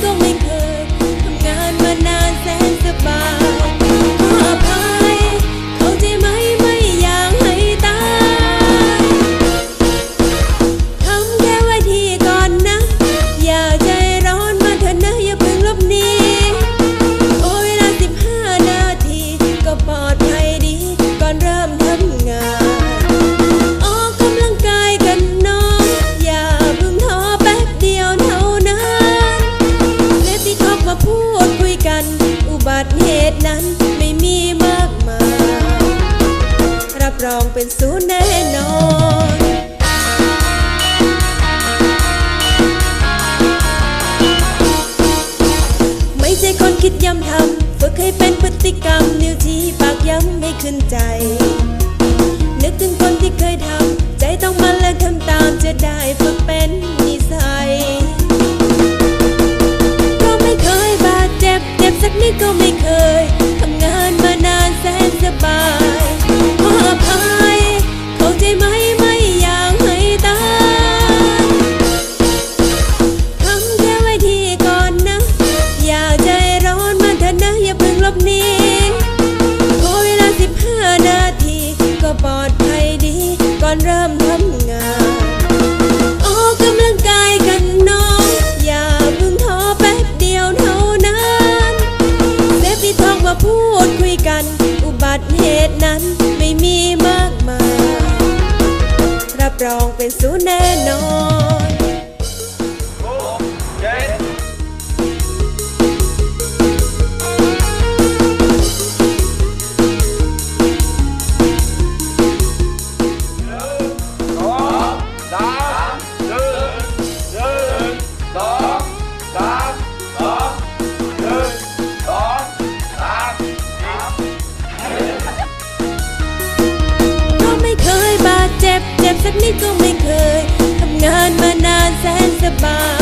também รองเป็นศูนย์แน่นอนไม่ใช่คนคิดย้ำทำฝึกให้เป็นพฤติกรรมนิ้วที่ปากย้ำให้ขึ้นใจ นึกถึงคนที่เคยทำใจต้องมาและทำตามจะได้ฝึก ดคุยกัน อุบัติเหตุนั้นไม่มีมากมาย รับรองเป็นสูนแน่นอน สักนิดก็ไม่เคย ทำงานมานานแสนสบาย